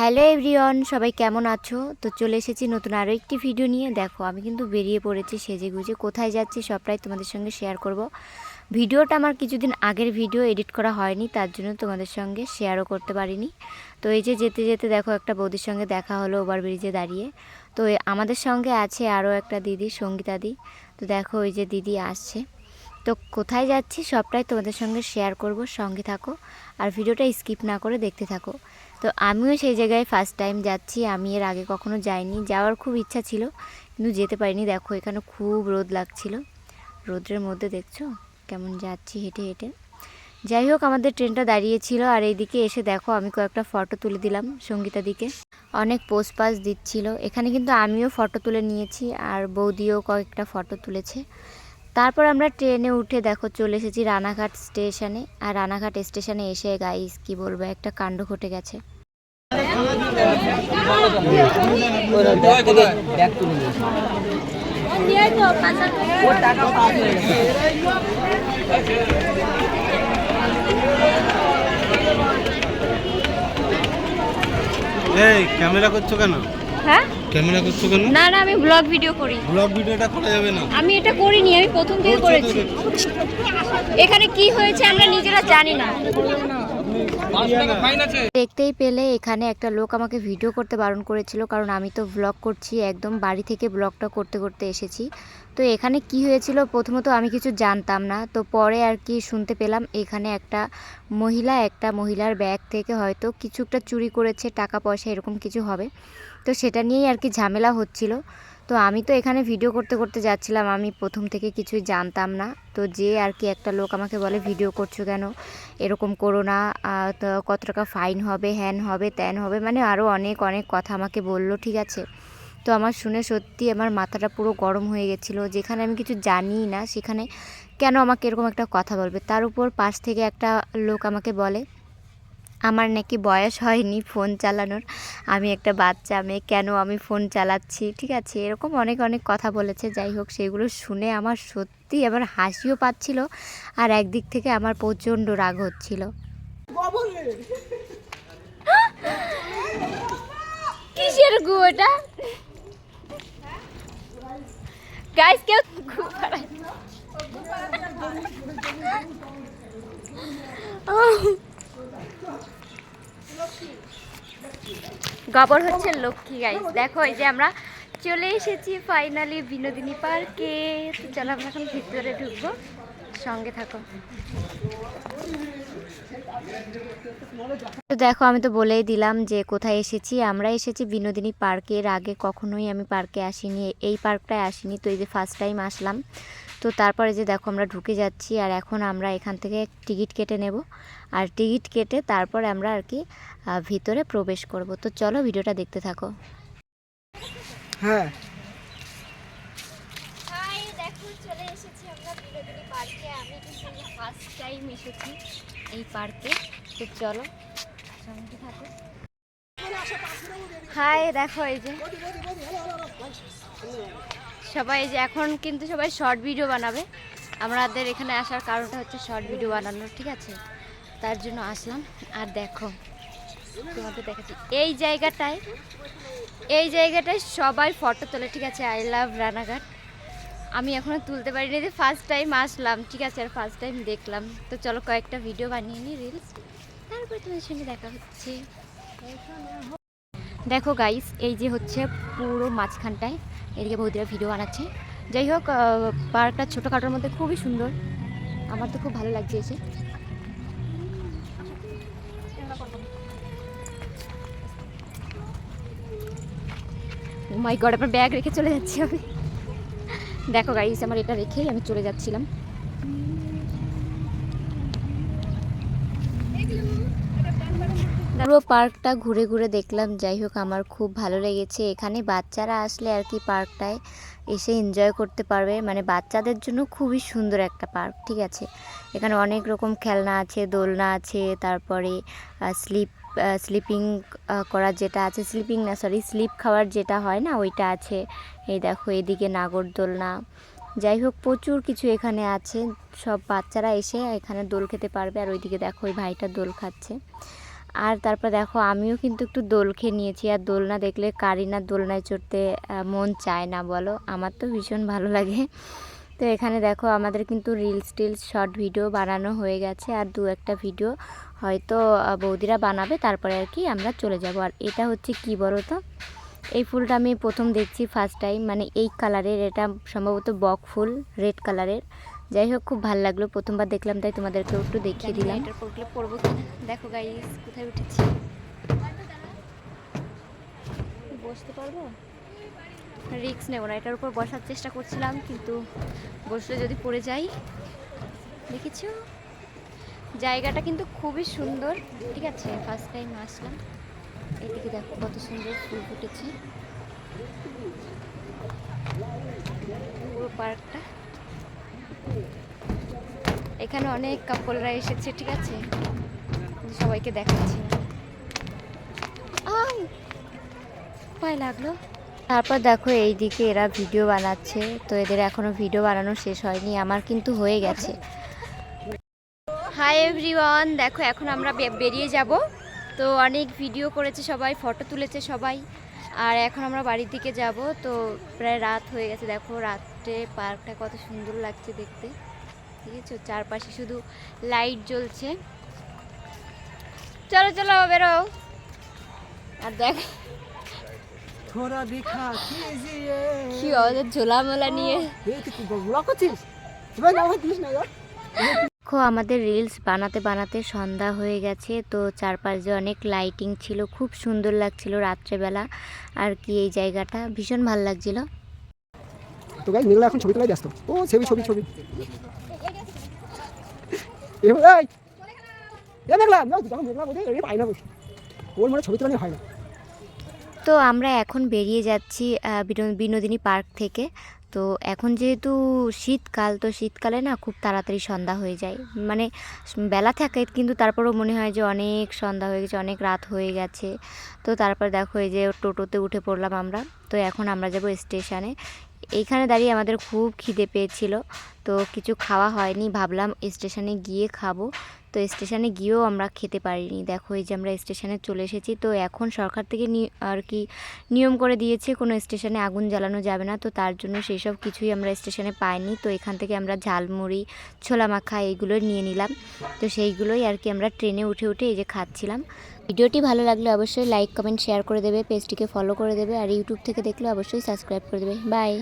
Hello everyone, সবাই কেমন আছো? তো চলে এসেছি নতুন আরও একটি ভিডিও নিয়ে। দেখো, আমি কিন্তু বেরিয়ে পড়েছি সেজে গুজে কোথায় যাচ্ছি সবটাই তোমাদের সঙ্গে শেয়ার করব। ভিডিওটা আমার কিছুদিন আগের ভিডিও, এডিট করা হয়নি, তার জন্য তোমাদের সঙ্গে শেয়ারও করতে পারিনি। তো এই যে যেতে যেতে দেখো, একটা বৌদির সঙ্গে দেখা হলো ওভার ব্রিজে দাঁড়িয়ে। তো আমাদের সঙ্গে আছে আরও একটা দিদি সঙ্গীতাদি তো দেখো, ওই যে দিদি আসছে। তো কোথায় যাচ্ছি সবটাই তোমাদের সঙ্গে শেয়ার করব, সঙ্গে থাকো। আর ভিডিওটা স্কিপ না করে দেখতে থাকো। তো আমিও সেই জায়গায় ফার্স্ট টাইম যাচ্ছি। আমি এর আগে কখনো যাইনি। যাওয়ার খুব ইচ্ছা ছিল, কিন্তু যেতে পারিনি। দেখো, এখানে খুব রোদ লাগছিল। রোদ্রের মধ্যে দেখছ? কেমন যাচ্ছি হেঁটে হেঁটে। যাই হোক, আমাদের ট্রেনটা দাঁড়িয়েছিল আর এইদিকে এসে দেখো, আমি কয়েকটা ফটো তুলে দিলাম সঙ্গীতা দিকে। অনেক পোস্ট পাস দিচ্ছিল। এখানে কিন্তু আমিও ফটো তুলে নিয়েছি আর বৌদিও কয়েকটা ফটো তুলেছে। তারপর আমরা ট্রেনে উঠে দেখো চলে এসেছি রানাঘাট স্টেশনে। আর রানাঘাট স্টেশনে এসে গাইস কি বলব, একটা কাণ্ড ঘটে গেছে। ক্যামেরা করছ কেন? হ্যাঁ? ক্যামেরা করছ কেন? না না আমি ব্লগ ভিডিও করি। ব্লগ ভিডিওটা করা যাবে না। আমি এটা করিনি আমি প্রথম থেকে করেছি এখানে কি হয়েছে আমরা নিজেরা জানি না। দেখতেই পেলে এখানে একটা লোক আমাকে ভিডিও করতে বারণ করেছিল, কারণ আমি তো ব্লগ করছি, একদম বাড়ি থেকে ব্লগটা করতে করতে এসেছি। তো এখানে কি হয়েছিল? প্রথমত আমি কিছু জানতাম না, তো পরে আর কি শুনতে পেলাম, এখানে একটা মহিলা, একটা মহিলার ব্যাগ থেকে হয়তো কিছু একটা চুরি করেছে, টাকা পয়সা এরকম কিছু হবে। তো সেটা নিয়েই আর কি ঝামেলা হচ্ছিল। তো আমি তো এখানে ভিডিও করতে করতে যাচ্ছিলাম। আমি প্রথম থেকে কিছুই জানতাম না। তো যে আর কি একটা লোক আমাকে বলে, ভিডিও করছ কেন? এরকম করো না। কত টাকা ফাইন হবে, হ্যান হবে, ত্যান হবে? মানে আরও অনেক অনেক কথা আমাকে বলল, ঠিক আছে? তো আমার শুনে সত্যি আমার মাথাটা পুরো গরম হয়ে গেছিল। যেখানে আমি কিছু জানিই না, সেখানে কেন আমাকে এরকম একটা কথা বলবে? তার উপর পাশ থেকে একটা লোক আমাকে বলে আমার নাকি বয়স হয়নি ফোন চালানোর। আমি একটা বাচ্চা মেয়ে কেন আমি ফোন চালাচ্ছি? ঠিক আছে এরকম অনেক অনেক কথা বলেছে। যাই হোক সেগুলো শুনে আমার সত্যি আমার হাসিও পাচ্ছিল আর একদিক থেকে আমার প্রচণ্ড রাগ হচ্ছিল। কিসের গু এটা? গাইস কেউ। গবর হচ্ছে লক্ষ্মী গাইস দেখো, এই যে আমরা চলে এসেছি ফাইনালি বিনোদিনী পার্কে চলো আমরা এখন ভিতরে ঢুকবো। সঙ্গে থাকো। তো দেখো, আমি তো বলেই দিলাম যে কোথায় এসেছি। আমরা এসেছি বিনোদিনী পার্কের আগে। কখনোই আমি পার্কে আসিনি। এই পার্কটায় আসিনি। তো এই যে ফার্স্ট টাইম আসলাম। তো তারপরে যে দেখো আমরা ঢুকে যাচ্ছি আর এখন আমরা এখান থেকে টিকিট কেটে নেব। আর টিকিট কেটে তারপরে আমরা আর কি ভিতরে প্রবেশ করব। তো চলো ভিডিওটা দেখতে থাকো। হ্যাঁ। হাই দেখো চলে এসেছি আমরা বিনোদিনী পার্কে। আমি কিন্তু ফার্স্ট টাইম এসেছি এই পার্কে। তো চলো সঙ্গে থাকো। হাই দেখো এই যে। সবাই যে এখন কিন্তু সবাই শর্ট ভিডিও বানাবে। আমাদের এখানে আসার কারণটা হচ্ছে শর্ট ভিডিও বানানোর ঠিক আছে? তার জন্য আসলাম। আর দেখো, তোমাদের দেখাচ্ছি। এই জায়গাটায় এই জায়গাটায় সবাই ফটো তোলে, ঠিক আছে? আই লাভ রানাঘাট আমি এখনও তুলতে পারিনি, যে ফার্স্ট টাইম আসলাম, ঠিক আছে? আর ফার্স্ট টাইম দেখলাম। তো চলো কয়েকটা ভিডিও বানিয়ে নিই রিলস তারপরে তোমাদের সঙ্গে দেখা হচ্ছে। দেখো গাইস এই যে হচ্ছে পুরো মাঝখানটায় এদিকে বৌদিরা ভিডিও বানাচ্ছে। যাই হোক পার্কটা ছোটোখাটোর মধ্যে খুবই সুন্দর। আমার তো খুব ভালো লাগছে এসে। মাই গড আমার ব্যাগ রেখে চলে যাচ্ছি আমি। দেখো গাইস আমার এটা রেখেই আমি চলে যাচ্ছিলাম। পুরো পার্কটা ঘুরে ঘুরে দেখলাম। যাই হোক, আমার খুব ভালো লেগেছে। এখানে বাচ্চারা আসলে আর কি পার্কটায় এসে এনজয় করতে পারবে। মানে বাচ্চাদের জন্য খুবই সুন্দর একটা পার্ক, ঠিক আছে? এখানে অনেক রকম খেলনা আছে, দোলনা আছে, তারপরে স্লিপ স্লিপিং করার যেটা আছে, স্লিপিং না সরি স্লিপ খাওয়ার যেটা হয় না, ওইটা আছে। এই দেখো, এদিকে নাগরদোলনা যাই হোক, প্রচুর কিছু এখানে আছে। সব বাচ্চারা এসে এখানে দোল খেতে পারবে। আর ওইদিকে দেখো, ওই ভাইটা দোল খাচ্ছে। আর তারপর দেখো, আমিও কিন্তু একটু দোল খেয়ে নিয়েছি। আর দোলনা দেখলে, কারি না দোলনায় চড়তে মন চায় না, বলো? আমার তো ভীষণ ভালো লাগে। তো এখানে দেখো, আমাদের কিন্তু রিলস টিলস শর্ট ভিডিও বানানো হয়ে গেছে। আর দু একটা ভিডিও হয়তো বৌদিরা বানাবে, তারপরে আর কি আমরা চলে যাব। আর এটা হচ্ছে কি বলো তো এই ফুলটা আমি প্রথম দেখছি ফার্স্ট টাইম মানে এই কালারের এটা সম্ভবত বক ফুল রেড কালারের যাই হোক খুব ভালো লাগল। প্রথমবার দেখলাম তাই তোমাদেরকে একটু দেখিয়ে দিলাম। এটার পড়লে পড়ব দেখো গাইস কোথায় উঠেছি? বসতে পারব? রিক্স নেব না এটার উপর বসার চেষ্টা করছিলাম কিন্তু বসলে যদি পড়ে যাই দেখেছ? জায়গাটা কিন্তু খুবই সুন্দর ঠিক আছে? ফার্স্ট টাইম আসলাম। এদিকে দেখো কত সুন্দর ফুল ফুটেছে। পুরো পার্কটা এখানে অনেক কাপড়রা এসেছে ঠিক আছে? সবাইকে দেখাচ্ছি! পায়ে লাগল। তারপর দেখো এইদিকে এরা ভিডিও বানাচ্ছে তো এদের এখনও ভিডিও বানানো শেষ হয়নি আমার কিন্তু হয়ে গেছে। হাই এভরিওয়ান দেখো এখন আমরা বেরিয়ে যাব। তো অনেক ভিডিও করেছে সবাই ফটো তুলেছে সবাই। আর এখন আমরা বাড়ির দিকে যাব তো প্রায় রাত হয়ে গেছে দেখো রাত্রে পার্কটা কত সুন্দর লাগছে দেখতে। ঠিক আছে? চারপাশে শুধু লাইট জ্বলছে। চলো চলো বেরো আর দেখ থোড়া দেখা কি নিয়ে। করছিস? দেখো আমাদের রিলস বানাতে বানাতে সন্ধ্যা হয়ে গেছে তো চারপাশে অনেক লাইটিং ছিল খুব সুন্দর লাগছিল রাত্রেবেলা। আর কি এই জায়গাটা? ভীষণ ভালো লাগছিল। তো গাই মেঘলা এখন ছবি তোলাই ব্যস্ত। ও ছবি ছবি ছবি। এ পাই না বসে। ওর মানে ছবি তোলা হয় না। তো আমরা এখন বেরিয়ে যাচ্ছি বিনোদিনী পার্ক থেকে। তো এখন যেহেতু শীতকাল, তো শীতকালে না খুব তাড়াতাড়ি সন্ধ্যা হয়ে যায়। মানে বেলা থাকে, কিন্তু তারপরেও মনে হয় যে অনেক সন্ধ্যা হয়ে গেছে, অনেক রাত হয়ে গেছে। তো তারপর দেখো এই যে টোটোতে উঠে পড়লাম আমরা। তো এখন আমরা যাব স্টেশনে। এইখানে দাঁড়িয়ে আমাদের খুব খিদে পেয়েছিল, তো কিছু খাওয়া হয়নি, ভাবলাম স্টেশনে গিয়ে খাব। তো স্টেশনে গিয়েও আমরা খেতে পারিনি। দেখো, এই যে আমরা স্টেশনে চলে এসেছি, তো এখন সরকার থেকে আর কি নিয়ম করে দিয়েছে, কোনো স্টেশনে আগুন জ্বালানো যাবে না। তো তার জন্য সেই সব কিছুই আমরা স্টেশনে পাইনি। তো এখান থেকে আমরা ঝালমুড়ি ছোলা মাখা এইগুলো নিয়ে নিলাম। তো সেইগুলোই আর কি আমরা ট্রেনে উঠে উঠে এই যে খাচ্ছিলাম। ভিডিওটি ভালো লাগলে অবশ্যই লাইক, কমেন্ট, শেয়ার করে দেবে, পেজটিকে ফলো করে দেবে, আর ইউটিউব থেকে দেখলে অবশ্যই সাবস্ক্রাইব করে দেবে। বাই।